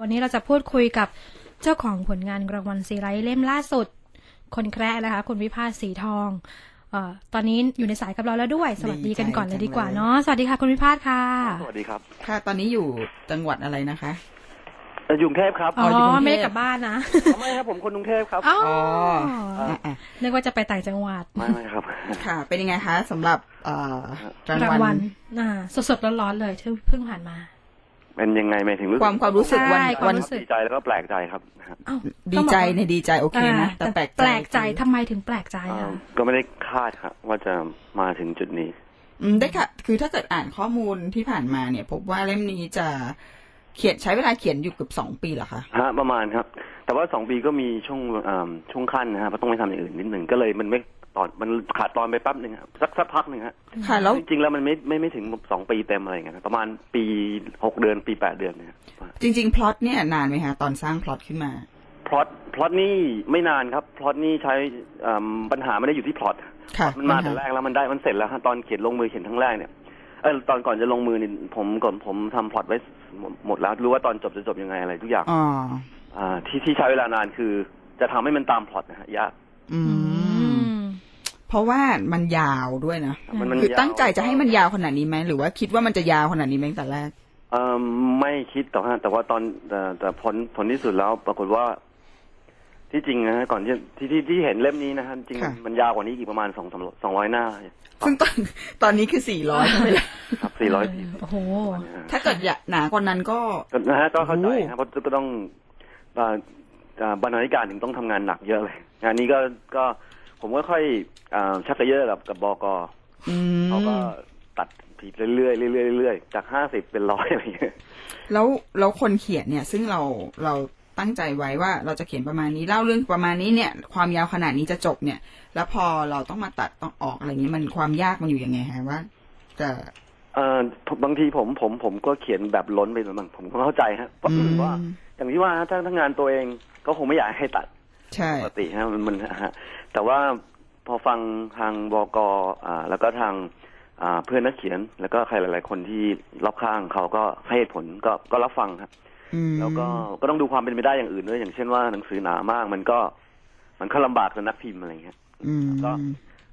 วันนี้เราจะพูดคุยกับเจ้าของผลงานรางวัลซีไรต์เล่มล่าสุด คนแคระนะคะคุณวิภาสสีทองเอ่อตอนนี้อยู่ในสายกับเราแล้วด้วย สวัสดีกันก่อนเลยดีกว่าเนาะสวัสดีค่ะคุณวิภาสค่ะ สวัสดีครับ ค่ะ ตอนนี้อยู่จังหวัดอะไรนะคะเอ่ออยู่กรุงเทพครับอ๋ออยู่กรุงเทพไม่ได้กลับบ้านนะอ๋อไม่ครับผมคนกรุงเทพครับอ๋ออ๋ออ่าอะนึกว่าจะไปต่างจังหวัดไม่ไม่ครับ ค่ะ เป็นยังไงคะสำหรับเอ่อรางรางวัวัลลอ่าสดๆร้อนๆเลยที่เพิ่งผ่านมา เป็นยังไงหมายถึงรู้สึกความความรู้สึกวันใช่ควาวัมนรู้สึก ดีใจแล้วก็แปลกใจครับครับอ้าวดีใจในดีใจโอเคนะอ่าแต่แปลกใจแปลกใจทำไมถึงแปลกใจอ่าอะ ก็ไม่ได้คาดครับ ว่าจะมาถึงจุดนี้ อืมได้ค่ะ คือถ้าเกิดอ่านข้อมูลที่ผ่านมาเนี่ย พบว่าเล่มนี้จะเขียนใช้เวลาเขียนอยู่เกือบสองปีเหรอคะ ฮะประมาณครับ แต่ว่าสองปีก็มีช่วงอ่าช่วงขั้นนะฮะเพราะต้องไปทำอย่างอื่นนิดหนึ่งก็เลยมันไม่ ตอนมันขาดตอนไปแป๊บหนึ่งครับสักสักพักหนึ่งฮะค่ะแล้วจริงๆแล้วมันไม่ไม่ไม่ถึงสองปีเต็มอะไรอย่างเงี้ยนะประมาณปีหกเดือนปีแปดเดือนเนี่ยจริงๆพล็อตเนี่ยนานไหมคะตอนสร้างพล็อตขึ้นมาพล็อตพล็อตนี่ไม่นานครับพล็อตนี่ใช้อ่าปัญหาไม่ได้อยู่ที่พล็อตค่ะมันมาแต่แรกแล้วมันได้มันเสร็จแล้วฮะตอนเขียนลงมือเขียนทั้งแรกเนี่ยเออตอนก่อนจะลงมือนี่ผมก่อนผมทำพล็อตไว้หมดแล้วรู้ว่าตอนจบจะจบยังไงอะไรทุกอย่างอ๋ออ่าที่ที่ใช้เวลานานคือ จะทำให้มันตามพล็อตนะฮะยากอือืมมเพ ราะว่ามันยาวด้วยนะมันมันคือตั้งใจยาวจะให้มันยาวขนาดนี้ไหมหรือว่าคิดว่ามันจะยาวขนาดนี้ไหมตั้งแต่แรกเออไม่คิดแต่ว่าแต่ว่าตอนแต่แต่ผลผลที่สุดแล้วปรากฏว่า ที่จริงนะฮะก่อนที่ที่ที่ที่เห็นเล่มนี้นะฮะจริงค่ะ มันยาวกว่านี้อีกประมาณสองสามสองร้อยหน้าซึ่งตอนตอนนี้คือสี่ร้อยใช่ไหมล่ะครับสี่ร้อยโอ้โห ถ้าเกิดอยากหนากว่านั้นก็ นะฮะก็เข้าใจโอ้นะเพราะก็ต้องอ่าอ่าบรรณาธิการถึงต้องทำงานหนักเยอะเลย งานนี้ก็ก็ ผมก็ค่อยอ่าชักกระเยอะกับกับบกอืมเขาก็ตัดผิดเรื่อยๆเรื่อยๆเรื่อยๆจากห้าสิบเป็นร้อยอะไรอย่างเงี้ย แล้วแล้วคนเขียนเนี่ย ซึ่งเราเราตั้งใจไว้ว่าเราจะเขียนประมาณนี้เล่าเรื่องประมาณนี้เนี่ย ความยาวขนาดนี้จะจบเนี่ย แล้วพอเราต้องมาตัดต้องออกอะไรเงี้ยมันความยากมันอยู่ยังไงฮะว่าจะเอ่อบางทีผมผมผมก็เขียนแบบล้นไปบ้างผมก็เข้าใจฮะเพราะอืมว่าอย่างที่ว่าฮะถ้าถ้างานตัวเองก็คงไม่อยากให้ตัด ใช่ปกติฮะมันมันฮะแต่ว่าพอฟังทางบกอ่า แล้วก็ทางอ่าเพื่อนนักเขียน แล้วก็ใครหลาย ๆ คนที่รอบข้างเขาก็ให้เหตุผลก็ก็รับฟังครับอืมแล้วก็ก็ต้องดูความเป็นไปได้อย่างอื่นด้วย อย่างเช่นว่าหนังสือหนามาก มันก็มันก็ลำบากสำหรับนักพิมพ์อะไรเงี้ยอืมก็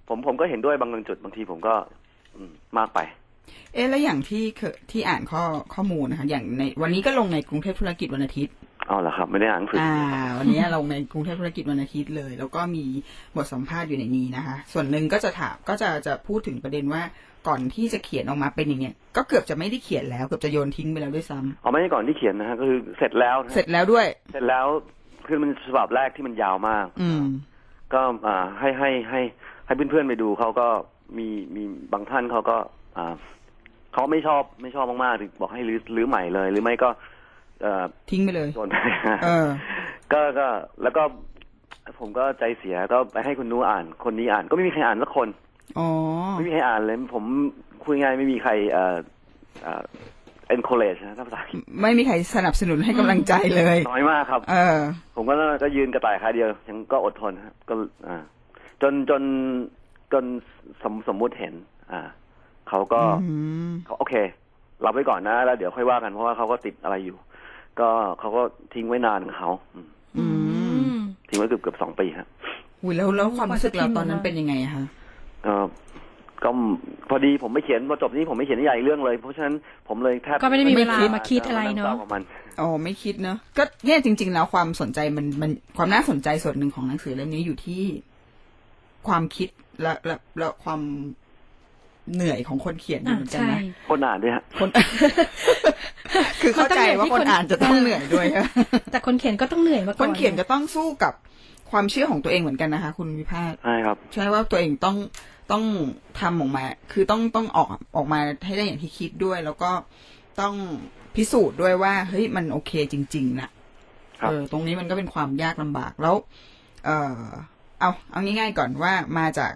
ผมผมก็เห็นด้วยบางบางจุดบางทีผมก็อืมมากไป เอ๊ะแล้วอย่างที่เคยที่อ่านข้อข้อมูลนะคะอย่างในวันนี้ก็ลงในกรุงเทพธุรกิจวันอาทิตย์ เอาละครับ ไม่ได้อ่านหนังสืออ่าอวันนี้ลงในกรุงเทพธุรกิจวันอาทิตย์เลย แล้วก็มีบทสัมภาษณ์อยู่ในนี้นะคะ ส่วนหนึ่งก็จะถามก็จะจะพูดถึงประเด็นว่าก่อนที่จะเขียนออกมาเป็นอย่างเงี้ยก็เกือบจะไม่ได้เขียนแล้วเกือบจะโยนทิ้งไปแล้วด้วยซ้ำเอาไม่ใช่ก่อนที่เขียนนะฮะก็คือเสร็จแล้วนะฮะเสร็จแล้วด้วย เสร็จแล้วคือมันฉบับแรกที่มันยาวมาก อืม ก็อ่าให้ให้ให้ให้เพื่อนๆไปดูเขาก็มีมีบางท่านเขาก็อ่าเขาไม่ชอบไม่ชอบมากๆถึงบอกให้รื้อรื้อใหม่เลย หรือไม่ก็เอ่อ ทิ้งไปเลยโดนไปเออก็ก็แล้วก็ผมก็ใจเสียก็ไปให้คุณนู้อ่าน คนนี้อ่าน ก็ไม่มีใครอ่านสักคนอ๋อไม่มีใครอ่านเลย ผมคุยง่ายๆไม่มีใครเอ่อเอ่อ encourage นะถ้าภาษาอังกฤษไม่มีใครสนับสนุนให้กำลังใจเลยน้อยมากครับ เออ ผมก็ก็ยืนกระต่ายขาเดียวยังก็อดทนครับก็อ่า จนจนจนสมสมมุติเห็น อ่าเขาก็อืมเขาโอเค รับไว้ก่อนนะ แล้วเดี๋ยวค่อยว่ากันเพราะว่าเขาก็ติดอะไรอยู่ ก็เขาก็ทิ้งไว้นานของเขาอืมอืมทิ้งไว้เกือบเกือบสองปีครับอุ้ยแล้วแล้วความรู้สึกเราตอนนั้นเป็นยังไงอะคะก็ก็พอดีผมไม่เขียนพอจบนี้ผมไม่เขียนนิยายอีกเรื่องเลย เพราะฉะนั้นผมเลยแทบก็ไม่ได้มีเวลาไม่คิดมาคิดอะไรเนาะงศกับมันอ๋อไม่คิดเนอะก็เนี่ยจริง ๆ แล้วความสนใจมันมันความน่าสนใจส่วนหนึ่งของหนังสือเล่มนี้อยู่ที่ความคิดและและและความ เหนื่อยของคนเขียนอยู่อะเหมือนกันใช่นะโคตรนานด้วยฮะคนคือเข้าใจว่าคนอ่านจะต้องเหนื่อยด้วยค่ะแต่คนเขียนก็ต้องเหนื่อยมาคก่อนนเขียนก็ต้องสู้กับความเชื่อของตัวเองเหมือนกันนะคะ คุณวิพาสใช่ครับ ใช่ว่าตัวเองต้องต้องทำออกมา คือต้องต้องออกออกมาให้ได้อย่างที่คิดด้วย แล้วก็ต้องพิสูจน์ด้วยว่าเฮ้ยมันโอเคจริง ๆนะครับเออตรงนี้มันก็เป็นความยากลำบากแล้ว เออเอาเอาง่ายๆก่อนว่ามาจาก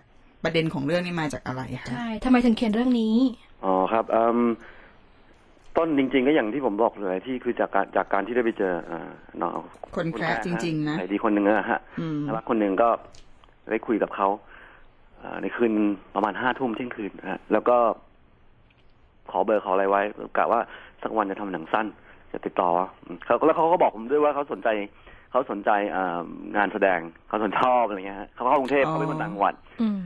ประเด็นของเรื่องนี้มาจากอะไรคะใช่ทำไมถึงเขียนเรื่องนี้อ๋อครับอืมต้นจริง ๆ ก็อย่างที่ผมบอกเลยที่คือจากการจากการที่ได้ไปเจออ่าน้องคนแคร์จริง ๆ นะไอ้ดีคนหนึ่งอะฮะอืมน่ารักคนหนึ่งก็ได้คุยกับเขาอ่าในคืนประมาณห้าทุ่มเที่ยงคืนนะฮะแล้วก็ ขอเบอร์ขออะไรไว้กะว่าสักวันจะทำหนังสั้นจจะติดต่ออืมเขาแล้วเขาก็บอกผมด้วยว่าเขาสนใจเขาสนใจเอ่องานแสดงเขาสนชอบอะไรเงี้ยฮะเขาเข้ากรุงเทพอ๋อเขาเป็นคนต่างจังหวัดอืม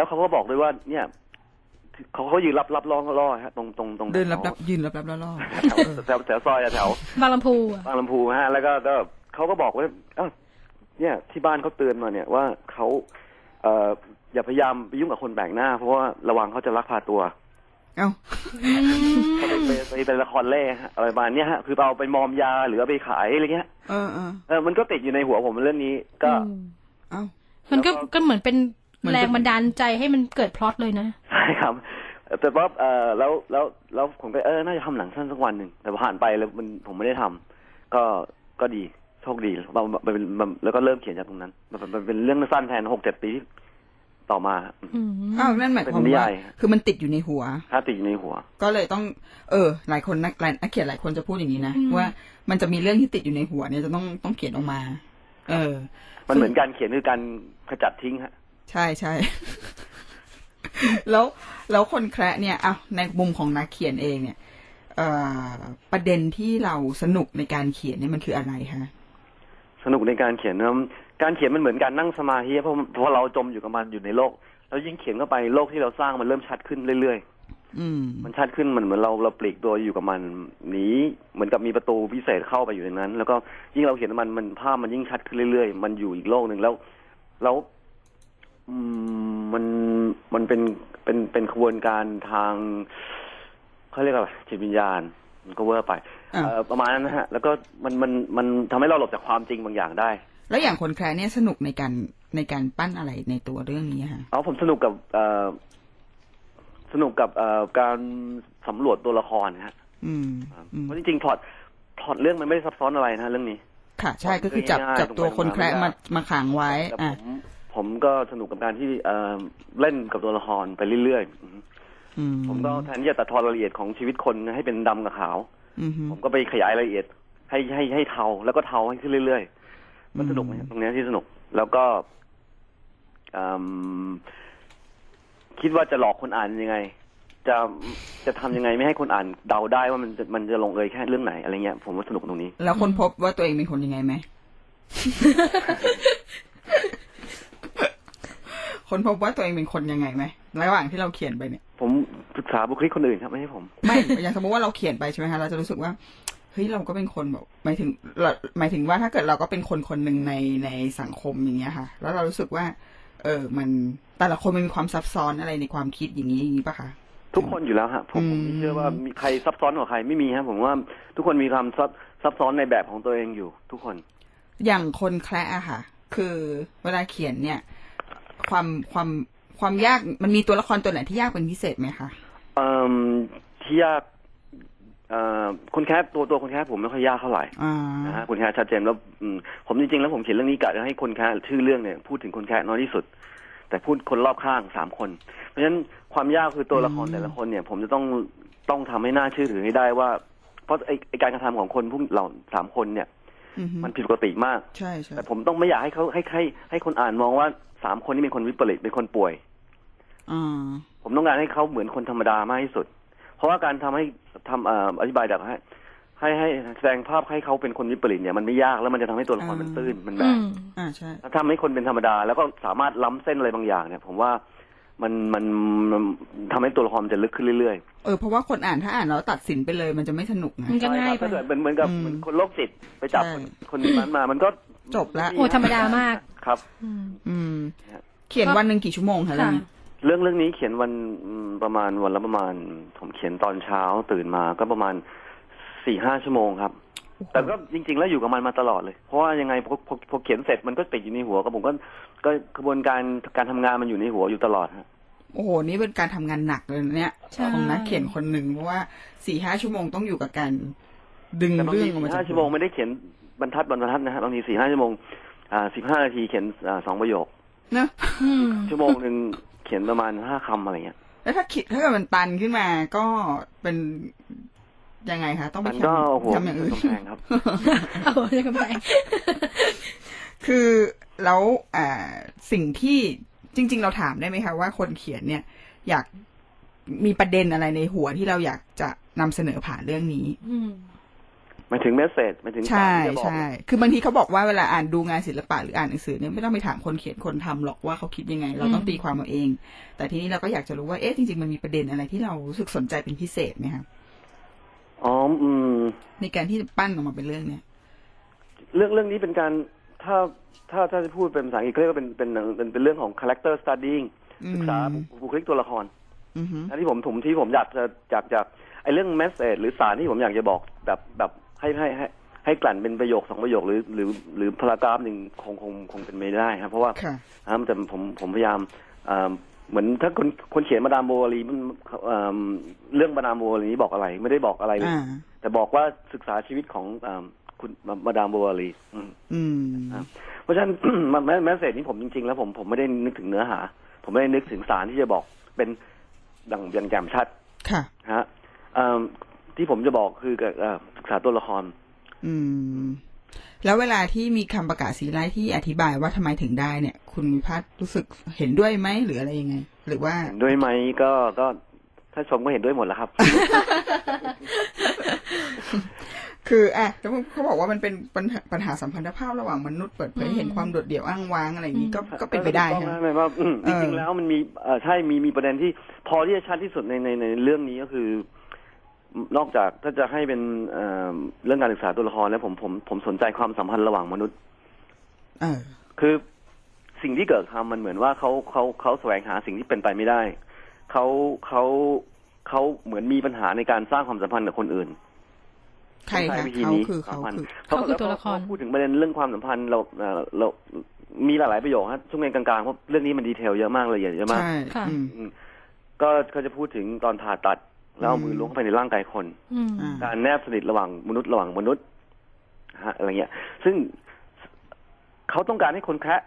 แล้วเขาก็บอกด้วยว่าเนี่ยเขาเขายืนรับรับรองล่อฮะตรงตรงตรงเดินรับรับยืนรับรับล่อล่อแถวแถวแถวซอยอะแถวบางลำพูอะบางลำพูฮะแล้วก็ก็เขาก็บอกว่าเอ้าเนี่ย ที่บ้านเขาเตือนมาเนี่ยว่าเขาเอ่ออย่าพยายามไปยุ่งกับคนแปลกหน้า เพราะว่าระวังเขาจะลักพาตัว เอ้าอืมเขาไปไปไปเป็นละครเล่ฮะอะไรประมาณเนี้ยฮะคือเอาไปมอมยาหรือเอาไปขายอะไรเงี้ยเออเออเออมันก็ติดอยู่ในหัวผมเรื่องนี้ก็อืมเอ้ามันก็แล้วก็ก็เหมือนเป็นเหมือน แรเป็งนบันดาลใจให้มันเกิดพล็อตเลยนะ ใช่ครับ แต่ว่าเออแล้วแล้วแล้วผมก็เออน่าจะทำหนังสั้นสักวันหนึ่งแต่ผ่านไปแล้วมันผมไม่ได้ทำก็ก็ดีโชคดีเรามันเป็นมันแล้วก็เริ่มเขียนจากตรงนั้น มันเป็นมันเป็นเรื่องสั้นแทนหกเจ็ดปีที่ต่อมาอืมอ้าวนั่นหมายความเป็นนิว่ายายคือมันติดอยู่ในหัว ถ้าติดอยู่ในหัว ก็เลยต้อง เออ หลายคนนักหลายนักเขียนหลายคนจะพูดอย่างนี้นะว่ามันจะมีเรื่องที่ติดอยู่ในหัวเนี่ยจะต้องต้องเขียนออกมา เออ มันเหมือนการเขียนคือการขจัดทิ้งฮะ ใช่ใช่ แล้วแล้วคนแคระเนี่ยอะในมุมของนักเขียนเองเนี่ยเอ่อประเด็นที่เราสนุกในการเขียนเนี่ยมันคืออะไรคะสนุกในการเขียนนะการเขียนมันเหมือนการนั่งสมาธิเพราะเพราะเราจมอยู่กับมันอยู่ในโลก แล้วยิ่งเขียนเข้าไปโลกที่เราสร้างมันเริ่มชัดขึ้นเรื่อยๆอืมมันชัดขึ้นมันเหมือนเราเราปลีกตัวอยู่กับมันหนีเหมือนกับมีประตูพิเศษเข้าไปอยู่ในนั้น แล้วก็ยิ่งเราเห็นมันมันภาพมันยิ่งชัดขึ้นเรื่อยๆ มันอยู่อีกโลกหนึ่งแล้ว แล้วอื มมันมันเป็นเป็นเป็นขบวนการทางเขาเรียกอะไรจิตวิญญาณมันก็เวอร์ไปอ่าเอ่อประมาณนั้นนะฮะ แล้วก็มันมันมันทำให้เราหลบจากความจริงบางอย่างได้ แล้วอย่างคนแคระเนี่ยสนุกในการในการปั้นอะไรในตัวเรื่องนี้ค่ะเอาผมสนุกกับเอ่อสนุกกับเอ่อการสำรวจตัวละครนะฮะอืมอืมเพราะจริงๆพล็อตพล็อตเรื่องมันไม่ได้ซับซ้อนอะไรนะฮะเรื่องนี้ ค่ะ ใช่ก็คือจับง่ายๆจับตัวคนแคระมามาขังไว้แต่อะ ผมผมก็สนุกกับการที่เอ่อเล่นกับตัวละครไปเรื่อยๆอืมอืมผมก็แทนที่จะตัดทอนรายละเอียดของชีวิตคนให้เป็นดำกับขาวอืมผมก็ไปขยายรายละเอียด ให้ให้ให้เทาแล้วก็เทาให้ขึ้นเรื่อยๆ มันสนุกไหมตรงเนี้ยที่สนุก แล้วก็อืมคิดว่าจะหลอกคนอ่านยังไง จะจะทำยังไงไม่ให้คนอ่านเดาได้ว่ามันจะมันจะลงเอยแค่เรื่องไหนอะไรเงี้ยผมว่าสนุกตรงนี้ แล้วคนพบว่าตัวเองเป็นคนยังไงไหม คนพบว่าตัวเองเป็นคนยังไงไหมระหว่างที่เราเขียนไปเนี่ย ผมศึกษาบุคลิกคนอื่นครับไม่ใช่ผม ไม่อย่างสมมติว่าเราเขียนไปใช่ไหมคะเราจะรู้สึกว่าเฮ้ยเราก็เป็นคนแบบหมายถึงเราหมายถึงว่าถ้าเกิดเราก็เป็นคนคนหนึ่งในในสังคมอย่างเงี้ยค่ะ แล้วเรารู้สึกว่า เออมันแต่ละคนมันมีความซับซ้อนอะไรในความคิดอย่างนี้อย่างนี้ปะคะทุกคนอยู่แล้วฮะผมผมไม่อืมเชื่อว่ามีใครซับซ้อนกว่าใครไม่มีฮะผมว่าทุกคนมีความซับซับซ้อนในแบบของตัวเองอยู่ ทุกคน อย่างคนแคระอะค่ะ คือเวลาเขียนเนี่ย ความความความยากมันมีตัวละครตัวไหนที่ยากเป็นพิเศษไหมคะเอ่อที่ยากเอ่อคนแคสตัวตัวคนแคสผมไม่ค่อยยากเท่าไหร่อ่านะฮะคนแคสชัดเจนแล้วอืมผมจริงๆแล้วผมเขียนเรื่องนี้กะจะให้คนแคสชื่อเรื่องเนี่ยพูดถึงคนแคสน้อยที่สุด แต่พูดคนรอบข้างสามคน เพราะฉะนั้นความยากคือตัวละครอืมแต่ละคนเนี่ย ผมจะต้องต้องทำให้น่าเชื่อถือให้ได้ว่า เพราะไอ้ไอ้การกระทำของคนพวกเราสามคนเนี่ยอือฮึ มันผิดปกติมากใช่ใช่แต่ผมต้องไม่อยากให้เขาให้ให้ให้คนอ่านมองว่าสามคนนี้เป็นคนวิปริตเป็นคนป่วยอ่าผมต้องการให้เขาเหมือนคนธรรมดามากที่สุด เพราะว่าการทำให้ทำเอ่ออธิบายแบบให้ให้ให้แสดงภาพให้เขาเป็นคนวิปริตเนี่ยมันไม่ยากแล้วมันจะทำให้ตัวละครมันตื้นมันแบอืบมอ่าใช่ถ้าทำให้คนเป็นธรรมดา แล้วก็สามารถล้ำเส้นอะไรบางอย่างเนี่ย ผมว่า มันมันมันทำให้ตัวละครมันจะลึกขึ้นเรื่อยเออเพราะว่าคนอ่านถ้าอ่านแล้วตัดสินไปเลยมันจะไม่สนุกนะมันๆก็ง่ายใช่ครับไป ถ้าเกิดเป็นเหมือนกับอืมเหมือนคนโรคจิตไปจับใช่ คนคนนั้นมามันก็จบละ โอ้ธรรมดามาก ครับ อืม อืมครับเขียนวันหนึ่งกี่ชั่วโมงคะเรื่องค่ะนี้เรื่องเรื่องนี้เขียนวันอืมประมาณวันละประมาณ ผมเขียนตอนเช้าตื่นมาก็ประมาณสี่ห้าชั่วโมงครับ แต่ก็จริง ๆ แล้วอยู่กับมันมาตลอดเลย เพราะว่ายังไงพอพอพอเขียนเสร็จมันก็ติดอยู่ในหัวก็ผมก็ก็กระบวนการการทำงานมันอยู่ในหัวอยู่ตลอดฮะ โอ้โห นี่เป็นการทำงานหนักเลยนะเนี่ยใช่ ของนักเขียนคนหนึ่งเพราะว่าสี่ห้าชั่วโมงต้องอยู่กับการดึงแต่บางเรื่อทีงออกมาสี่จาห้ากชั่วโมงไม่ได้เขียนบรรทัดบรรทัดนะฮะบางทีสี่ห้าชั่วโมงอ่าสิบห้านาทีเขียนอ่าสองประโยค เนอะอืม ชั่วโมงหนึ่งเขียนประมาณห้าคำอะไรเงี้ย แล้วถ้าคิดถ้าเกิดมันตันขึ้นมาก็เป็น ยังไงคะต้องไปมันก็โอ้โหทำอย่างอื่นกำแพงครับโอ้โหจะกำแพงคือแล้วอ่าสิ่งที่จริง ๆ เราถามได้ไหมคะว่าคนเขียนเนี่ย อยากมีประเด็นอะไรในหัวที่เราอยากจะนำเสนอผ่านเรื่องนี้ อืมหมายถึงเมสเซจหมายถึงใช่สารที่จะบอกใช่คือบางทีเขาบอกว่าเวลาอ่านดูงานศิลปะหรืออ่านหนังสือเนี่ยไม่ต้องไปถามคนเขียนคนทำหรอกว่าเขาคิดยังไง เราต้องอืมตีความเอาเอง แต่ทีนี้เราก็อยากจะรู้ว่าเอ๊ะจริงๆมันมีประเด็นอะไรที่เรารู้สึกสนใจเป็นพิเศษไหมคะ อ๋ออืม ในการที่จะปั้นออกมาเป็นเรื่องเนี้ยเรื่องเรื่องนี้เป็นการถ้าถ้าถ้าจะพูดเป็นภาษาอังกฤษเขาเรียกว่าเป็นเป็นเป็นเป็นเรื่องของ character studying อืมศึกษาบุคลิกตัวละครอือฮึอันที่ผมผมที่ผมอยากจะอยากจะไอ้เรื่องเมสเซจหรือสารที่ผมอยากจะบอกแบบแบบให้ให้ให้ให้กลั่นเป็นประโยคสองประโยคหรือหรือหรือพารากราฟหนึ่งคงคงคงเป็นไม่ได้ครับ เพราะว่าค่ะอ่าแต่ผมผมพยายามอ่า เหมือนถ้าคนคนเขียนมาดามโบวารีมันอ่าเรื่องมาดามโบวารีนี้บอกอะไร ไม่ได้บอกอะไรเลย อ่า แต่บอกว่าศึกษาชีวิตของอ่าคุณมาดามโบวารีอืม อืม ครับ เพราะฉะนั้น แมแมสเซจนี้ผมจริง ๆ แล้วผมผมไม่ได้นึกถึงเนื้อหา ผมไม่ได้นึกถึงสารที่จะบอกเป็นดังอย่างแจ่มชัดค่ะ ฮะเอิ่มที่ผมจะบอกคือเอ่อศึกษาตัวละคร อืม แล้วเวลาที่มีคำประกาศสีไล่ที่อธิบายว่าทำไมถึงได้เนี่ย คุณวิพัฒน์รู้สึกเห็นด้วยไหมหรืออะไรยังไง หรือว่าเห็นด้วยไหมก็ก็ถ้าชมก็เห็นด้วยหมดแล้วครับ คืออะแล้วเขาบอกว่ามันเป็นปัญหาปัญหาสัมพันธภาพระหว่างมนุษย์เปิดเผยอืมเห็นความโดดเดี่ยวอ้างว้างอะไรอย่างนี้ก็อืมก็เป็นไปได้ถูกฮะต้องนะหมายว่าอืมเอจอริงๆแล้วมันมีเอ่อใช่มีมีประเด็นที่พอที่จะชัดที่สุดในในในเรื่องนี้ก็คือ นอกจากถ้าจะให้เป็นเอ่อเรื่องการศึกษาตัวละครแล้วผมผมผมสนใจความสัมพันธ์ระหว่างมนุษย์เออคือสิ่งที่เกิดทำมันเหมือนว่าเขาเขาเขาแสวงหาสิ่งที่เป็นไปไม่ได้เขาเขาเขาเหมือนมีปัญหาในการสร้างความสัมพันธ์กับคนอื่นใครใช้คะวิธีเขานี้คือเขาสัมพันธ์คือเขาคือตัวละครเขาพูดถึงประเด็นเรื่องความสัมพันธ์เราเอ่อเรามีหลายๆประโยคฮะช่วงในกลางๆเพราะเรื่องนี้มันดีเทลเยอะมากละเอียดเยอะมากใช่ค่ะอืมอืมก็เขาจะพูดถึงตอนผ่าตัด แล้วเอามือล้วงเข้าไปในร่างกายคนอืมอ่าการแนบสนิทระหว่างมนุษย์ระหว่างมนุษย์ฮะอะไรเงี้ย ซึ่งเขาต้องการให้คนแคะ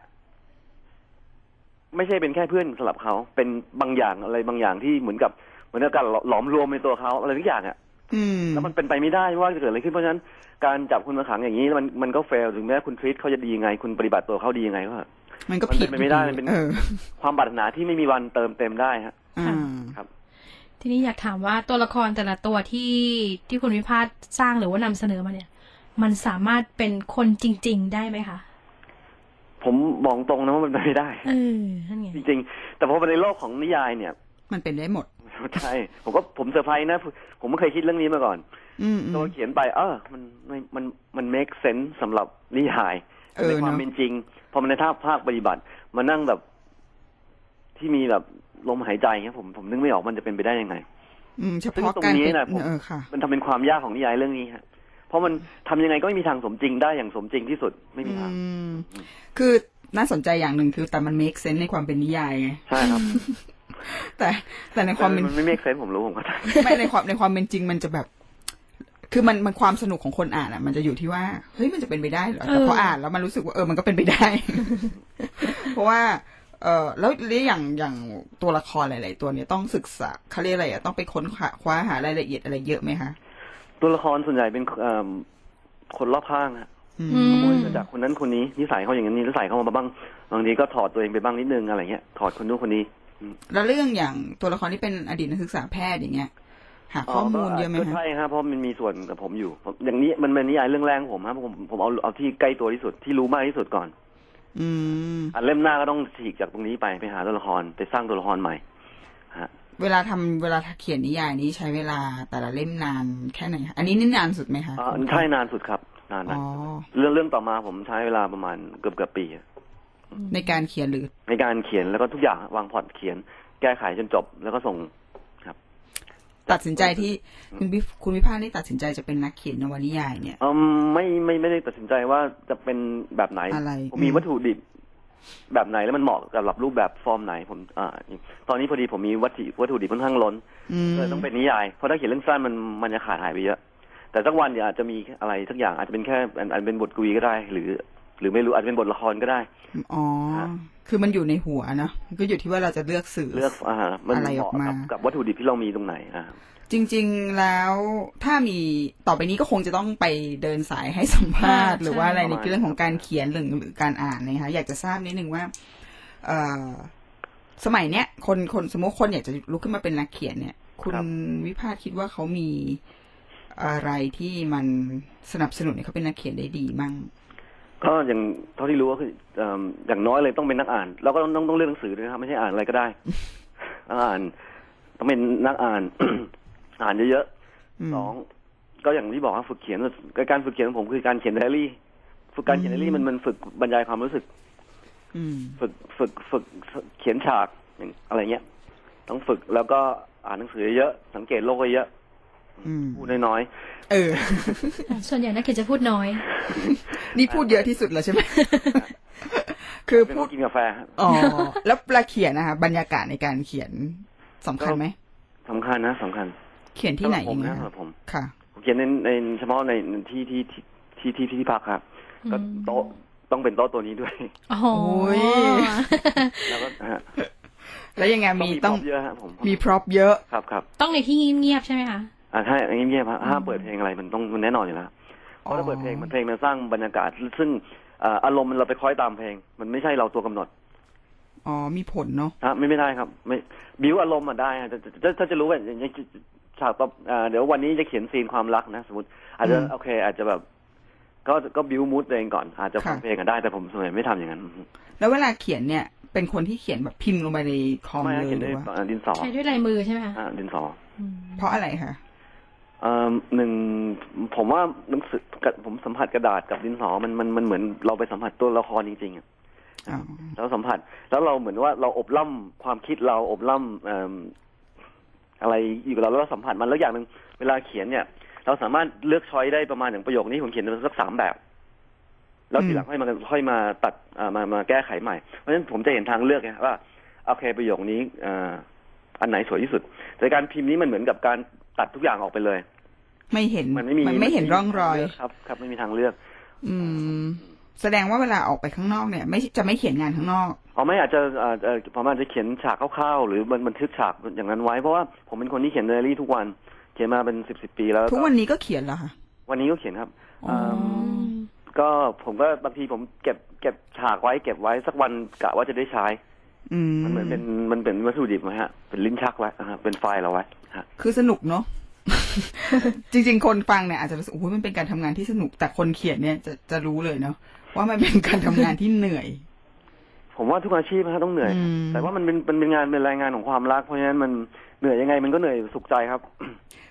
ไม่ใช่เป็นแค่เพื่อนสำหรับเขา เป็นบางอย่างอะไรบางอย่างที่เหมือนกับเหมือนกับการหลอมรวมในตัวเขาอะไรทุกอย่างอะอืมแล้วมันเป็นไปไม่ได้ว่าจะเกิดอะไรขึ้นเพราะฉะนั้นการจับคุณมาขังอย่างนี้มันมันก็เฟลถึงแม้คุณทรีตเขาจะดียังไง คุณปฏิบัติตัวเขาดียังไงก็มันก็มันผิดเป็นไปไม่ได้มันเป็นเออความปรารถนาที่ไม่มีวันเติมเต็มได้ฮะอ่าครับ ทีนี้อยากถามว่าตัวละครแต่ละตัวที่ที่คุณวิพาทสร้างหรือว่านำเสนอมาเนี่ย มันสามารถเป็นคนจริง ๆ ได้ไหมคะผมมองตรงนะว่ามันเป็นไปไม่ได้เออนั่นไงจริงๆ แต่พอมาในโลกของนิยายเนี่ย มันเป็นได้หมดใช่ผมก็ผมเซอร์ไพรส์นะ ผมไม่เคยคิดเรื่องนี้มาก่อนอืมอืมตัวเขียนไป เออมันมันมันมัน make sense สำหรับนิยายเออในความเนอะเป็นจริง พอมันในท่าภาคปฏิบัติ มานั่งแบบที่มีแบบ ลมหายใจเงี้ยผมผมนึกไม่ออกมันจะเป็นไปได้ยังไง อืมเฉซึ่งพาะตรงการนี้เป็นนะผมเออค่ะมันทำเป็นความยากของนิยายเรื่องนี้ฮะเพราะมันทำยังไงก็ไม่มีทางสมจริงได้อย่างสมจริงที่สุดไม่มีอืทางมคือน่าสนใจอย่างหนึ่งคือแต่มัน make sense ในความเป็นนิยายไงใช่ครับ แต่แต่ในความเป็นมันไม่ make sense ผมรู้ผมก็ได้ไม่ในความในความเป็นจริงมันจะแบบ คือมันมันความสนุกของคนอ่านอะ มันจะอยู่ที่ว่าเฮ้ยมันจะเป็นไปได้เหรอแต่พอเอออ่อ่านแล้วมันรู้สึกว่าเออมันก็เป็นไปได้ เพราะว่า เออแล้วเรื่องอย่างอย่างตัวละครหลาย ๆ ตัวเนี่ยต้องศึกษาเขาเรียกอะไรอะต้องไปค้นคว้าคว้าหารายละเอียดอะไรเยอะไหมคะตัวละครส่วนใหญ่เป็นเอิ่มคนรอบข้างฮะอืมอืขโมยมมาจากคนนั้นคนนี้นิสัยเขาอย่างนั้นนิสัยเขามาบ้างบางทีก็ถอดตัวเองไปบ้างนิดนึงอะไรเงี้ยถอดคนนู้นคนนี้แล้วเรื่องอย่างตัวละครที่เป็นอดีตนักศึกษาแพทย์อย่างเงี้ยหาข้อมูลเยอะไหมก็คะใช่ครับเพราะมันมีส่วนกับผมอยู่ผมอย่างนี้มันเป็นนิยายเรื่องแรกของผมครับผมผมเอาเอาที่ใกล้ตัวที่สุดที่รู้มากที่สุดก่อน อืมอันเล่มหน้าก็ต้องฉีกจากตรงนี้ไปไปหาตัวละครไปสร้างตัวละครใหม่ฮะ เวลาทำเวลาเขียนนิยายนี้ใช้เวลาแต่ละเล่มนานแค่ไหนคะอันนี้นี่นานสุดไหมคะอ่าใช่นานสุดครับ นานอ๋นะอเรื่องเรื่องต่อมาผมใช้เวลาประมาณเกือบเกือบปีอะในการเขียนหรือ ในการเขียนแล้วก็ทุกอย่างวางพล็อตเขียน แก้ไขจนจบ แล้วก็ส่ง ตัดสินใจที่คุณพิคุณพิพาทนี่ตัดสินใจจะเป็นนักเขียนนวนิยายเนี่ย เอมไม่ไม่ไม่ได้ตัดสินใจว่าจะเป็นแบบไหน อะไรผมมีอืม วัตถุดิบแบบไหนแล้วมันเหมาะกับรูปแบบฟอร์มไหนผมอ่าตอนนี้พอดีผมมีวัตถุวัตถุดิบค่อนข้างล้น อืม เลยต้องเป็นนิยาย เพราะถ้าเขียนเรื่องสั้นมันมันจะขาดหายไปเยอะ แต่สักวันอาจจะมีอะไรสักอย่างอาจจะเป็นแค่อันอันเป็นบทกวีก็ได้ หรือ หรือไม่รู้อาจจะเป็นบทละครก็ได้ อ๋อฮะคือมันอยู่ในหัวเนอะมันก็อยู่ที่ว่าเราจะเลือกสื่อเลือกอ่ามันอะไรเหออกมาะมากับกับวัตถุดิบที่เรามีตรงไหนอ่าจริง ๆ แล้วถ้ามีต่อไปนี้ก็คงจะต้องไปเดินสายให้สัมภาษณ์อ่าหรือว่าอะไรใช่ในเรื่องของการเขียนหรือหรือการอ่านนะคะอยากจะทราบนิดนึงว่า เอ่อสมัยเนี้ยคนคนสมมติคนอยากจะลุกขึ้นมาเป็นนักเขียนเนี่ย คุณวิพาทคิดว่าเขามีอะไรที่มันสนับสนุนให้เขาเป็นนักเขียนได้ดีมั่ง ก็อย่างเท่าที่รู้ก็คือเอิ่มอย่างน้อยเลยต้องเป็นนักอ่านแล้วก็ต้องต้องต้องเลือกหนังสือด้วยนะครับไม่ใช่อ่านอะไรก็ได้ต้องอ่าน ต้องเป็นนักอ่าน อ่านเยอะอืม ๆสองก็อย่างที่บอกว่าฝึกเขียนการฝึกเขียนของผมคือการเขียนไดอารี่ ฝึกการเขียนไดอารี่มันมันฝึกบรรยายความรู้สึก อืม ฝึกฝึกฝึกเขียนฉากอย่างอะไรเงี้ย ต้องฝึกแล้วก็อ่านหนังสือเยอะสังเกตโลกเยอะอืม พูดน้อยเออ ส่วนใหญ่นักเขียนจะพูดน้อย นี่พูดเยอะที่สุดแล้วใช่ไหมๆคือเป็นพูคดนกินกาแฟครับอ๋อแล้วเวลาเขียนนะคะบรรยากาศในการเขียนสำคัญไหมสำคัญนะสำคัญ เขียนที่ไหนสำรับผยัมงไงนะคะสำหรับผมค่ะผมเขียนในในเฉพาะในที่ที่ที่ที่ที่ที่พักครับก็อืมโต๊ะต้องเป็นโต๊ะตัวนี้ด้วยโอ้โหโอ้ยแล้วก็ฮะแล้วยังไงมีต้ต้อองงมี art เยอะฮะผมมีพร็อพเยอะครับครับต้องในที่เงียบๆใช่ไหมคะ อ่าถ้าอย่างเงียบๆฮะห้ามเปิดเพลงอะไรมันต้องมันแน่นอนอยู่แล้วเพราะถ้าเปิดเพลงมันเพลงมันสร้างบรรยากาศ ซึ่งเอ่ออารมณ์มันเราไปคล้อยตามเพลง มันไม่ใช่เราตัวกำหนดอ๋อมีผลเนาะฮะไม่ไม่ได้ครับ ไม่บิวอารมณ์มาได้ฮะจะจะถ้าจะรู้ว่าอย่างอย่างฉากต่ออ่าเดี๋ยววันนี้จะเขียนซีนความรักนะสมมติ อาจจะโอเค อาจจะแบบ ก็ก็บิวมูดตัวเองก่อน อาจจะฟังเพลงกันได้แต่ผมส่วนใหญ่ไม่ทำอย่างนั้น แล้วเวลาเขียนเนี่ย เป็นคนที่เขียนแบบพิมพ์ลงไปในคอมไม่เลฮะยเขียนหด้รืวยอว่าอ่าดินสอใช้ด้วยลายมือใช่ไหมคะอ่าดินสออืมเพราะอะไรคะเอ่อ หนึ่งผมว่าหนังสือกับผมสัมผัสกระดาษกับดินสอมันมันมันเหมือนเราไปสัมผัสตัวละครจริงๆอะอ๋อเราสัมผัสแล้วเราเหมือนว่าเราอบล่ำความคิดเราอบล่ำเอิ่มอะไรอยู่กับเราแล้วเราสัมผัสมันแล้วอย่างหนึ่งเวลาเขียนเนี่ย เราสามารถเลือกช้อยได้ประมาณอย่างประโยคนี้ผมเขียนสักสามแบบ แล้วทีหลังค่อยมาค่อยมาตัดอ่ามามาแก้ไขใหม่เพราะฉะนั้นผมจะเห็นทางเลือกไงว่าโอเคประโยคนี้อ่าอันไหนสวยที่สุด แต่การพิมพ์นี้มันเหมือนกับการตัดทุกอย่างออกไปเลย ไม่เห็นมันไม่มีไม่เห็นร่องรอยครับ ครับไม่มีทางเลือก อืม แสดงว่าเวลาออกไปข้างนอกเนี่ย ไม่จะไม่เขียนงานข้างนอกอ๋อไม่อาจจะอ่าเอ่อผมอาจจะเขียนฉากคร่าวๆหรือบันบันทึกฉากอย่างนั้นไว้เพราะว่าผมเป็นคนที่เขียนไดอารี่ทุกวัน เขียนมาเป็นสิบสิบปีแล้วทุกวันนี้ก็เขียนเหรอคะวันนี้ก็เขียนครับอ๋อาก็ผมก็บางทีผมเก็บเก็บฉากไว้เก็บไว้สักวันกะว่าจะได้ใช้อืมมันเหมือนเป็นมันเป็นวัตถุดิบนะฮะ เป็นลิ้นชักไว้นะฮะเป็นไฟล์เราไว้ฮะคือสนุกเนาะ จริง ๆ คนฟังเนี่ยอาจจะรู้สึกโอ้ยมันเป็นการทำงานที่สนุกแต่คนเขียนเนี่ยจะจะรู้เลยเนาะว่ามันเป็นการทำงานที่เหนื่อย ผมว่าทุกอาชีพนะฮะต้องเหนื่อยอืมแต่ว่ามันเป็นมันเป็นงานเป็นรายงานของความรักเพราะฉะนั้นมันเหนื่อยยังไงมันก็เหนื่อยสุขใจครับ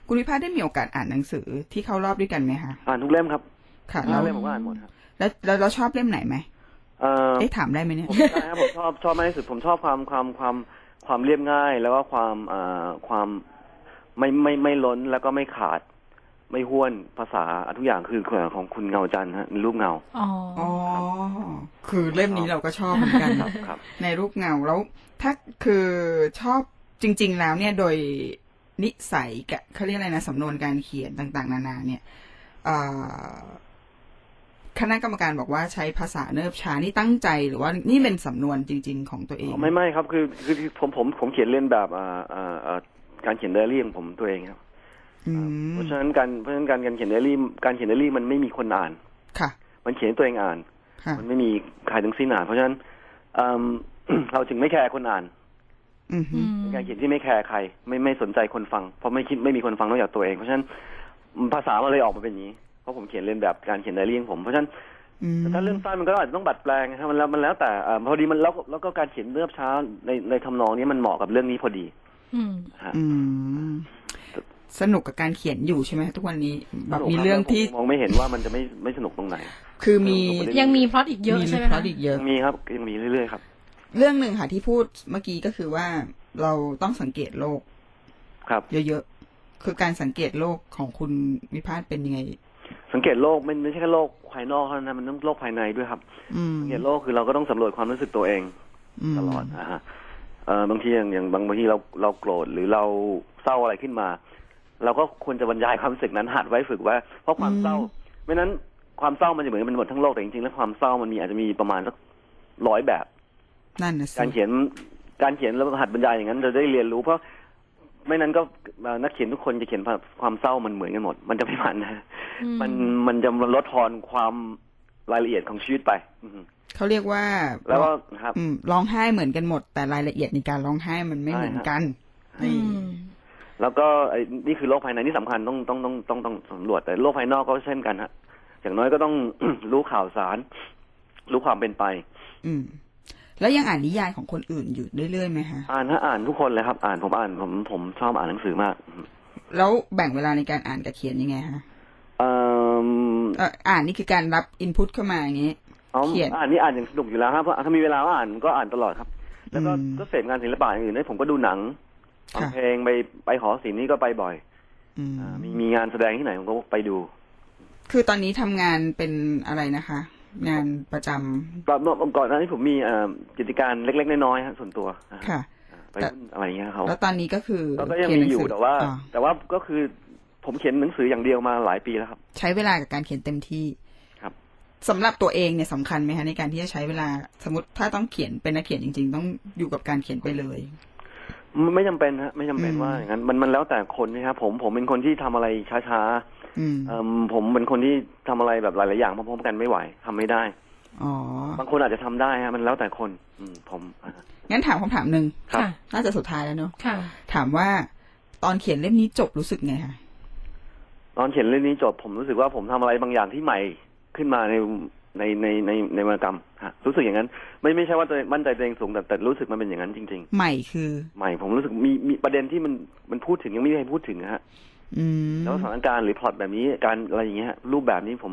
คุณวิพาได้มีโอกาสอ่านหนังสือที่เข้ารอบด้วยกันไหมคะอ่านทุกเล่มครับค่ะทุแล้กวเล่มผมก็อ่านหมดครับแล้วแล้วเราชอบเล่มไหนไหมเอ่อเอ๊ะถามได้ไหมเนี่ยผมใช่ครับผมชอบชอบมากที่สุดผมชอบความความความความเรียบง่าย แล้วก็ความเอ่อความ ไม่ไม่ไม่ล้นแล้วก็ไม่ขาด ไม่ห้วนภาษาทุกอย่างคือของคุณเงาจันทร์ฮะรูปเงาอ๋ออ๋อคือเล่มนี้เราก็ชอบเหมือนกันครับครับในรูปเงาแล้ว ถ้าคือชอบจริง ๆ แล้วเนี่ยโดยนิสัยกับเขาเรียกอะไรนะสำนวนการเขียนต่าง ๆ นานา เนี่ยอ่าคณะกรรมการบอกว่าใช้ภาษาเนิบช้านี่ตั้งใจหรือว่านี่เป็นสำนวนจริง ๆ ของตัวเอง ไม่ไม่ครับ คือคือคือผมผมผมเขียนเล่นแบบอ่าอ่าอ่า การเขียนไดอารี่ของผมตัวเองครับอืมเพราะฉะนั้นการเพราะฉะนั้นการการเขียนไดอารี่การเขียนไดอารี่มันไม่มีคนอ่านค่ะ มันเขียนให้ตัวเองอ่านค่ะมันไม่มีใครทั้งสิ้นอ่าน เพราะฉะนั้นอืมเราจึงไม่แคร์คนอ่านอืมฮึเป็นการเขียนที่ไม่แคร์ใคร ไม่ไม่สนใจคนฟัง เพราะไม่คิดไม่มีคนฟังนอกจากตัวเอง เพราะฉะนั้นภาษามันเลยออกมาเป็นอย่างนี้เพราะผมเขียนเรียนแบบการเขียนไดอารี่ของผมเพราะฉะนั้นอืมแต่ถ้าเรื่องสั้นมันก็อาจจะต้องบัดแปลงนะครับมันแล้วมันแล้วแต่เอ่อพอดีมันแล้วแล้วก็การเขียนเรือบช้าในในทำนองนี้มันเหมาะกับเรื่องนี้พอดีอืมฮะอืม สนุกกับการเขียนอยู่ใช่ไหมทุกวันนี้แบบสนุกมีคบเรื่องที่ผมมองไม่เห็นว่ามันจะไม่ไม่สนุกตรงไหน คือมีผมไม่ได้ยังมีพล็อตอีกเยอะใช่ไหมพล็อคะตอีกเยอะยังมีครับยังมีเรื่อยๆครับ เรื่องหนึ่งค่ะที่พูดเมื่อกี้ก็คือว่าเราต้องสังเกตโลก ครับ เยอะๆคือการสังเกตโลกของคุณวิพาทเป็นยังไง สังเกตโลกไม่ไม่ใช่แค่โลกภายนอกเท่านั้นนะมันต้องโลกภายในด้วยครับอืมสังเกตโลกคือเราก็ต้องสำรวจความรู้สึกตัวเองมตลอดนะฮะเอ่อ บางทีอย่างอย่างบางบางทีเราเราโกรธหรือเราเศร้าอะไรขึ้นมา เราก็ควรจะบรรยายความรู้สึกนั้นหัดไว้ฝึกว่าเพราะความเศร้า ไม่นั้นความเศร้ามันจะเหมือนมันหมดทั้งโลกแต่จริงๆแล้วความเศร้ามันมีอาจจะมีประมาณสักร้อยแบบนั่นนะสิการเขียนการเขียนแล้วหัดบรรยายอย่างนั้นจะได้เรียนรู้เพราะไม่นั้นก็เอ่อนักเขียนทุกคนจะเขียนความเศร้ามันเหมือนกันหมด มันจะไม่มันนะอืมมันมันจะลดทอนความรายละเอียดของชีวิตไปอืม เขาเรียกว่า แล้วก็ครับอืมร้องไห้เหมือนกันหมด แต่รายละเอียดในการร้องไห้มันไม่ใช่เหมือนฮะกันอืนี่มแล้วก็ไอ้นี่คือโลกภายในนี่สำคัญต้องต้องต้องต้องต้องสำรวจแต่โลกภายนอกก็เช่นกันฮะอย่างน้อยก็ต้องรู้ข่าวสาร รู้ความเป็นไป อืมแล้วยังอ่านนิยายของคนอื่นอยู่เรื่อยๆไหมคะอ่านฮะอ่านทุกคนเลยครับ อ่านผมอ่านผมผมชอบอ่านหนังสือมาก แล้วแบ่งเวลาในการอ่านกับเขียนยังไงคะเอ่อเอ่ออ่านนี่คือการรับอินพุตเข้ามาอย่างนี้ อ๋อเขียน อ่านนี่อ่านอย่างสนุกอยู่แล้วครับเพราะถ้ามีเวลาก็อ่านก็อ่านตลอดครับ แล้วก็อืม ก็เสพงานศิลปะอย่างอื่นได้ผมก็ดูหนังฟังค่ะ เพลงไปไปหอศิลป์นี่ก็ไปบ่อยอืม อ่ามีมีงานแสดงที่ไหนผมก็ไปดูคือตอนนี้ทำงานเป็นอะไรนะคะ งานประจำก่อนเมื่อก่อนหน้านี้ผมมีเอ่อกิจการเล็ก ๆ น้อยๆฮะส่วนตัวอ่าค่ะ ไปหุ้นอะไรอย่างเงี้ยเขา แล้วตอนนี้ก็คือแล้วก็ยังเขีนมีหนัอยู่สืแต่ว่าอ๋อแต่ว่าก็คือผมเขียนหนังสืออย่างเดียวมาหลายปีแล้วครับ ใช้เวลากับการเขียนเต็มที่ครับ สำหรับตัวเองเนี่ยสำคัญไหมคะในการที่จะใช้เวลาสมมติถ้าต้องเขียนเป็นนักเขียนจริง ๆ ต้องอยู่กับการเขียนไปเลยไม่ไม่จำเป็นฮะไม่จำเป็นอืมว่าอย่างนั้นมันมันแล้วแต่คนนะครับผมผมเป็นคนที่ทำอะไรช้าอืมๆเอิ่มผมเป็นคนที่ทำอะไรแบบหลายๆอย่างพร้อมๆกันไม่ไหวทำไม่ได้อ๋อบางคนอาจจะทำได้ฮะมันแล้วแต่คน อืมผมอ่างั้นถามคำถามหนึ่งครับค่ะน่าจะสุดท้ายแล้วเนอะค่ะถามว่าตอนเขียนเล่มนี้จบรู้สึกไงคะตอนเขียนเรื่องนี้จบผมรู้สึกว่าผมทำอะไรบางอย่างที่ใหม่ ขึ้นมาในในในในในวรรณกรรมฮะรู้สึกอย่างนั้น ไม่ไม่ใช่ว่าตัวเองมั่นใจตัวเองสูงแต่แต่รู้สึกมันเป็นอย่างนั้นจริงใหม่คือๆใหม่ผมรู้สึกมีมีประเด็นที่มันมันพูดถึงยังไม่มีใครพูดถึงนะฮะอืมแล้วสถานการณ์หรือพล็อตแบบนี้การอะไรอย่างเงี้ยฮะรูปแบบนี้ผม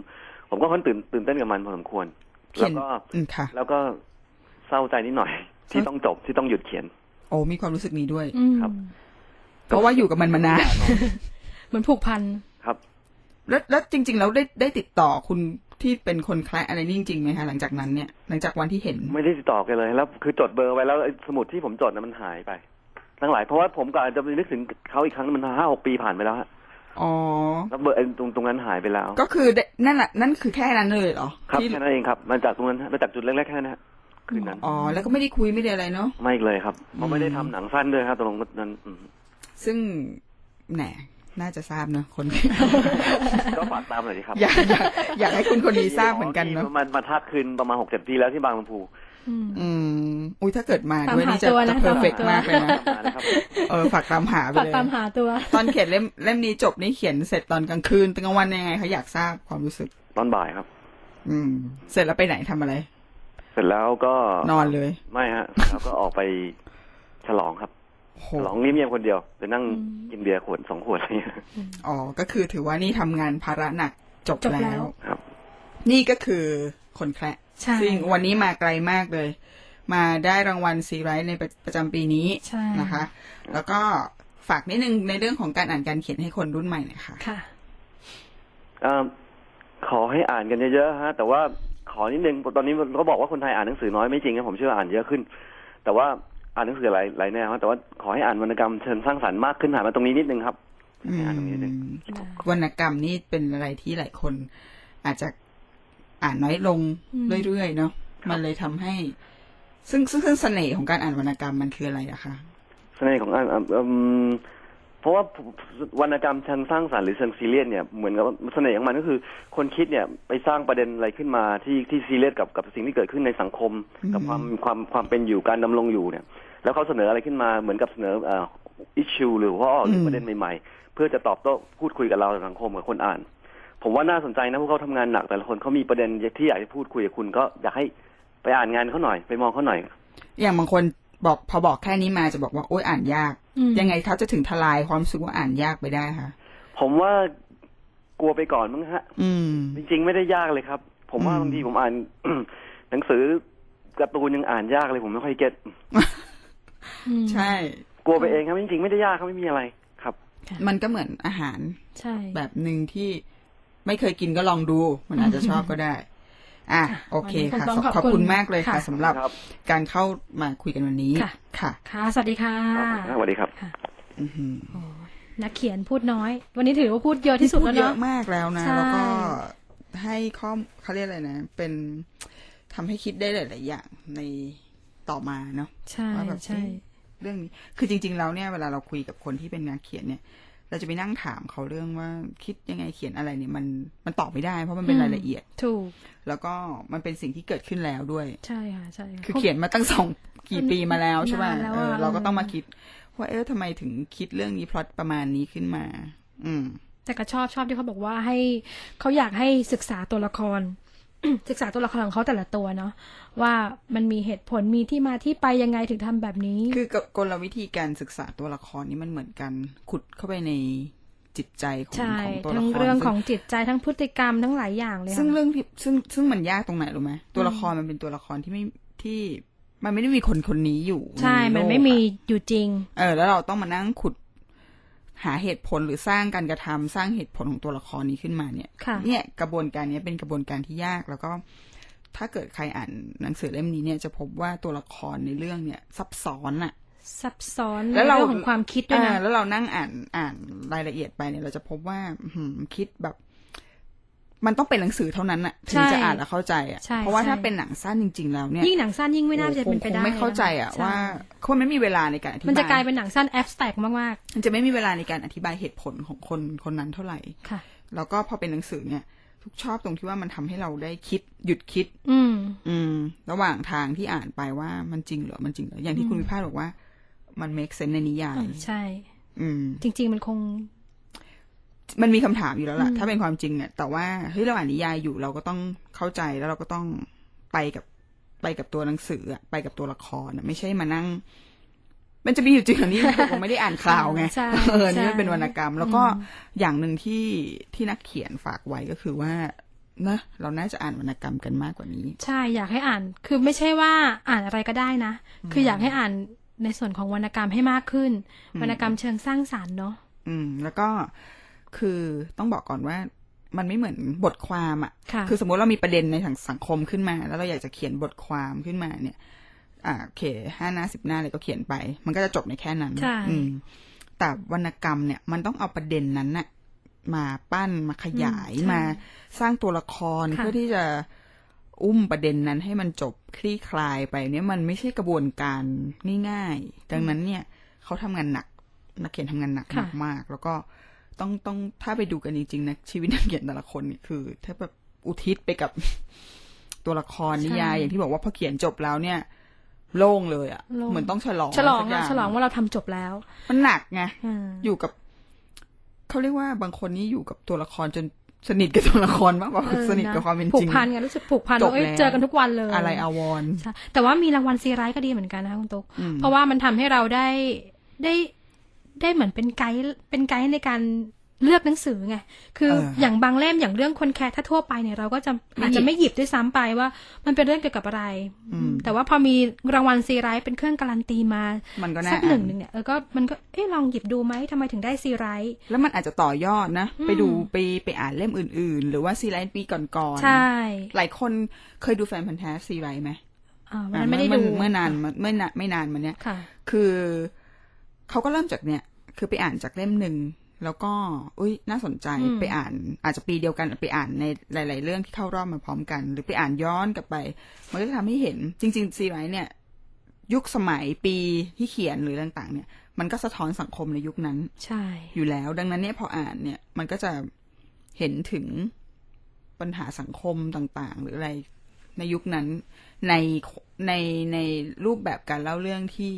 ผมก็ค่อนตื่นตื่นเต้นกับมันพอสมควรเขีแล้ยนวก็อืมค่ะแล้วก็เศร้าใจนิดหน่อย ที่ต้องจบที่ต้องหยุดเขียน โอ้มีความรู้สึกนี้ด้วยอืมครับเพราะว่าอยู่กับมันมานานเหมือนผูกพันครับ แล้วแล้วจริง ๆ แล้วได้ได้ติดต่อคุณ ที่เป็นคนแคละอะไรนี่จริงๆไหมคะหลังจากนั้นเนี่ยหลังจากวันที่เห็น ไม่ได้ติดต่อกันเลยแล้วคือจดเบอร์ไว้แล้วไอ้สมุดที่ผมจดนะมันหายไป ทั้งหลายเพราะว่าผมก็อาจจะไปนึกถึงเขาอีกครั้งมันห้าหกปีผ่านไปแล้วฮะอ๋อแล้วเบอร์ไอ้ตรงตรงนั้นหายไปแล้ว ก็คือได้นั่นแหละนั่นคือแค่นั้นเลยเหรอครับที่แค่นั้นเองครับมาจากตรงนั้นฮะมาจากจุดเล็กๆแค่นั้นฮะคืนนั้นอ๋อแล้วก็ไม่ได้คุยไม่ได้อะไรเนาะไม่อีกเลยครับเพราะไม่ได้ทำหนังสั้นด้วยครับตรงนั้นอืมซึ่งแหน น่าจะทราบเนอะคน ก็ฝากตามหน่อยดีครับอยากอยากอยากให้คุณคนนี้ทราบเหมือนกันเนาะประมาณมาทักคืนประมาณหกเจ็ดปีแล้วที่บางลำพูอืมอืมอุ้ยถ้าเกิดมาตามด้วยหานี่จะตัวนะจะเพอร์เฟกตามหาตัวมากเลยนะมานะครับเออฝากตามหาไปฝากเลยตามหาตัว ตอนเขียนเล่มเล่มนี้จบนี่เขียนเสร็จตอนกลางคืนตอนกลางวันยังไงคะอยากทราบความรู้สึก ตอนบ่ายครับ อืม เสร็จแล้วไปไหนทำอะไร เสร็จแล้วก็นอนเลย ไม่ฮะ แล้วก็ออกไปฉลองครับโหฉลองเงียบๆคนเดียวไปนั่งอืมกินเบียร์ขวดสองขวดอะไรเงี้ยอ๋อ ก็คือถือว่านี่ทำงานภาระหนักจบจบแล้แล้ววครับ นี่ก็คือคนแคระใช่ซึ่งวันนี้มาไกลมากเลย มาได้รางวัลซีไรท์ในประประจำปีนี้ใช่นะคะ แล้วก็ฝากนิดนึงในเรื่องของการอ่านการเขียนให้คนรุ่นใหม่หน่อยค่ะค่ะเอ่อขอให้อ่านกันเยอะๆฮะ แต่ว่าขอนิดนึงตอนนี้เขาบอกว่าคนไทยอ่านหนังสือน้อยไม่จริงนะผมเชื่ออ่านเยอะขึ้น แต่ว่า อ่านหนังสือหลายหลายแนวฮะแต่ว่าขอให้อ่านวรรณกรรมเชิงสร้างสรรค์มากขึ้นหันมาตรงนี้นิดนึงครับอืมอ่านตรงนี้นิดนึงวรรณกรรมนี่เป็นอะไรที่หลายคน อาจจะอ่านน้อยลงอืมเรื่อยๆเนาะมันเลยทำให้ ซึ่งซึ่งซึ่งเสน่ห์ของการอ่านวรรณกรรมมันคืออะไรอะคะเสน่ห์ของอ่านอะเอิ่มเพราะว่าวรรณกรรมเชิงสร้างสรรค์หรือเชิงซีเรียสเนี่ยเหมือนกับว่าเสน่ห์ของมันก็คือ คนคิดเนี่ยไปสร้างประเด็นอะไรขึ้นมาที่ที่ซีเรียสกับกับสิ่งที่เกิดขึ้นในสังคม กับความความความเป็นอยู่การดำรงอยู่เนี่ย แล้วเขาเสนออะไรขึ้นมาเหมือนกับเสนอเอ่ออิชชูหรือว่าหรือประเด็นใหม่ๆ เพื่อจะตอบโต้พูดคุยกับเราในสังคมกับคนอ่าน ผมว่าน่าสนใจนะพวกเขาทำงานหนักแต่ละคนเขามีประเด็นที่อยากจะพูดคุยกับคุณก็อยากให้ไปอ่านงานเขาหน่อยไปมองเขาหน่อย อย่างบางคนบอกพอบอกแค่นี้มาจะบอกว่าโอ๊ยอ่านยากอืมยังไงเขาจะถึงทลายความรู้สึกว่าอ่านยากไปได้คะผมว่ากลัวไปก่อนมั้งฮะอืมจริงๆไม่ได้ยากเลยครับ ผมว่าอืมบางทีผมอ่านหนังสือการ์ตูนยังอ่านยากเลยผมไม่ค่อยเก็ตอืม ใช่ กลัวไปเองครับจริงๆไม่ได้ยากครับไม่มีอะไรครับ มันก็เหมือนอาหารใช่แบบหนึ่งที่ไม่เคยกินก็ลองดู มันอาจจะชอบก็ได้ อะโอเคค่ะวันนี้ขอบขอบคุณขอบคุณมากเลยค่ะค่ะสำหรับครับการเข้ามาคุยกันวันนี้ค่ะ ค่ะค่ะสวัสดีค่ะครับสวัสดีครับอือหือโอ้ยนักเขียนพูดน้อย วันนี้ถือว่าพูดเยอะที่สุดแล้วเยเนาะอะมากแล้วนะใช่แล้วก็ให้ข้อมเขาเรียกอะไรนะ เป็นทำให้คิดได้หลาย ๆ อย่างในต่อมาเนาะใช่ว่าแบบใช่ เอ๊ะเรื่องนี้ คือจริง ๆ แล้วเนี่ยเวลาเราคุยกับคนที่เป็นนักเขียนเนี่ย เราจะไปนั่งถามเขาเรื่องว่าคิดยังไงเขียนอะไรเนี่ยมันมันตอบไม่ได้ เพราะมันเป็นรายละเอียด ถูก แล้วก็มันเป็นสิ่งที่เกิดขึ้นแล้วด้วย ใช่ค่ะใช่ะคือเขียนมาตั้งสองกี่ปีมาแล้วใช่ไหมนานแล้วเอออะเราก็ต้องมาคิดว่าเออทำไมถึงคิดเรื่องนี้พล็อตประมาณนี้ขึ้นมา อืมแต่ก็ชอบชอบที่เขาบอกว่าให้เขาอยากให้ศึกษาตัวละคร ศึกษาตัวละครของเขาแต่ละตัวเนาะว่ามันมีเหตุผลมีที่มาที่ไปยังไงถึงทำแบบนี้ คือกลวิธีการศึกษาตัวละครนี่มันเหมือนกันขุดเข้าไปในจิตใจของใช่ของตัวละทั้งครเรื่องซึ่ของจิตใจทั้งพฤติกรรมทั้งหลายอย่างเลยซึ่งค่ะเรื่องที่ซึ่งซึ่งมันยากตรงไหนรู้ไหมตัวละครมันเป็นตัวละครที่ไม่ที่มันไม่ได้มีคนคนนี้อยู่ใช่โลมันกไม่มีอะอยู่จริง เออ แล้วเราต้องมานั่งขุด หาเหตุผลหรือสร้างการกระทำสร้างเหตุผลของตัวละครนี้ขึ้นมาเนี่ยค่ะเนี่ยกระบวนการเนี้ยเป็นกระบวนการที่ยากแล้วก็ถ้าเกิดใครอ่านหนังสือเล่มนี้เนี่ยจะพบว่าตัวละครในเรื่องเนี่ยซับซ้อนอะซับซ้อนแล้ในวเราเรื่องของความคิดด้วยอ่านะแล้วเรานั่งอ่านอ่านรายละเอียดไปเนี่ยเราจะพบว่าอื้อหือคิดแบบ มันต้องเป็นหนังสือเท่านั้นอะถึงจะอ่านแล้วเข้าใจอะใช่เพราะว่าใช่ถ้าเป็นหนังสั้นจริง ๆ แล้วเนี่ยยิ่งหนังสั้นยิ่งไม่น่าจะเป็นไปคงได้ไม่เข้าใจอะใช่ว่าคนไม่มีเวลาในการอธิบายมันจะกลายเป็นหนังสั้นแอบสแต็กมากมันจะไม่มีเวลาในการอธิบายเหตุผลของคนคนนั้นเท่าไหร่ๆค่ะแล้วก็พอเป็นหนังสือเนี่ย ทุกชอบตรงที่ว่ามันทำให้เราได้คิดหยุดคิด อืม อืม ระหว่างทางที่อ่านไปว่ามันจริงเหรอมันจริงเหรออย่างที่คุณวิพากษ์บอกว่า มัน make sense ในนิยายใช่ อืม จริง ๆ มันคง มันมีคำถามอยู่แล้วล่ะอืมถ้าเป็นความจริงเนี่ย แต่ว่าเฮ้ยเราอ่านนิยายอยู่เราก็ต้องเข้าใจแล้วเราก็ต้องไปกับไปกับตัวหนังสืออะไปกับตัวละครอะไม่ใช่มานั่ง มันจะมีอยู่จริงเหรอนี่ผมไม่ได้อ่านข่าวไงใช่เออนี่มันใช่เป็นวรรณกรรม แล้วก็อืมอย่างหนึ่งที่ที่นักเขียนฝากไว้ก็คือว่านะเราน่าจะอ่านวรรณกรรมกันมากกว่านี้ ใช่อยากให้อ่านคือไม่ใช่ว่าอ่านอะไรก็ได้นะ คืออยากให้อ่านในส่วนของวรรณกรรมให้มากขึ้น วรรณกรรมเชิงสร้างสารรค์เนาะอืม แล้วก็ คือต้องบอกก่อนว่ามันไม่เหมือนบทความอะค่ะ คือสมมติเรามีประเด็นในทางสังคมขึ้นมา แล้วเราอยากจะเขียนบทความขึ้นมาเนี่ย อ่าโอเคห้าหน้าสิบหน้าเลยก็เขียนไป มันก็จะจบในแค่นั้นใช่อืมแต่วรรณกรรมเนี่ยมันต้องเอาประเด็นนั้นน่ะมาปั้นมาขยายอืมใช่มาสร้างตัวละครค่ะเพื่อที่จะอุ้มประเด็นนั้นให้มันจบคลี่คลายไปเนี่ยมันไม่ใช่กระบวนการง่ายๆ ดังนั้นเนี่ยเขาทำงานหนักนักเขียนทำงานหนักค่ะมากๆแล้วก็ ต้องต้องถ้าไปดูกันจริงๆนะชีวิตนักเขียนแต่ละคนเนี่ยคือ ถ้าแบบอุทิศไปกับตัวละครนิยายอย่างที่บอกว่าพอเขียนจบแล้วเนี่ยโล่งเลยอะ่ะโล่งเหมือนต้องฉลองฉลองสักอะย่ฉลองว่าเราทำจบแล้ว มันหนักไงอืมอยู่กับเขาเรียกว่าบางคนนี่อยู่กับตัวละครจนสนิทกับตัวละครมากกว่าเออสนิทกับะความเป็นผูจริกงพันกันรู้สึกผูกพันจบว่าเอ้ยแล้วเจอกันทุกวันเลย อะไรอาวรณ์ใช่แต่ว่ามีรางวัลซีไรส์ก็ดีเหมือนกันนะคะคุณตุ๊กอืมเพราะว่ามันทำให้เราได้ได้ ได้เหมือนเป็นไกด์เป็นไกด์ในการเลือกหนังสือไง คือเออออย่างบางเล่มอย่างเรื่องคนแคร์ถ้าทั่วไปเนี่ยเราก็จะไม่อาจหยิจะบไม่หยิบด้วยซ้ำไปว่า มันเป็นเรื่องเกี่ยวกับอะไรอืมแต่ว่าพอมีรางวัลซีไรส์เป็นเครื่องการันตีมามันก็น่าสักหนึ่งอ่านหนึ่งเนี่ยเออก็มันก็เอ้ลองหยิบดูไหมทำไมถึงได้ซีไรส์แล้วมันอาจจะต่อยอดนะอืมไปดูไปไปอ่านเล่มอื่น ๆ หรือว่าซีไรส์ปีก่อนๆใช่หลายคนเคยดูแฟนพันธ์แท้ซีไรส์ไหมอ่าวันนั้นไม่ได้ดูเมื่อนานมาเมื่อนานไม่นานมาเนี้ยค่ะคือ เขาก็เริ่มจากเนี่ย คือไปอ่านจากเล่มหนึ่งแล้วก็ อุ้ยน่าสนใจอืมไปอ่าน อาจจะปีเดียวกันไปอ่านในหลาย ๆ เรื่องที่เข้ารอบมาพร้อมกัน หรือไปอ่านย้อนกลับไป มันก็จะทำให้เห็น จริง ๆ ซีไรส์เนี่ย ยุคสมัยปีที่เขียนหรือต่าง ๆ เนี่ย มันก็สะท้อนสังคมในยุคนั้น ใช่ อยู่แล้ว ดังนั้นเนี่ยพออ่านเนี่ย มันก็จะเห็นถึงปัญหาสังคมต่าง ๆ หรืออะไรในยุคนั้นในในในรูปแบบการเล่าเรื่องที่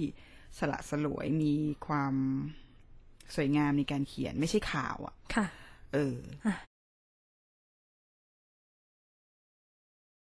สละสลวยมีความสวยงามในการเขียนไม่ใช่ข่าวอะ่ะ ค่ะ เอออะ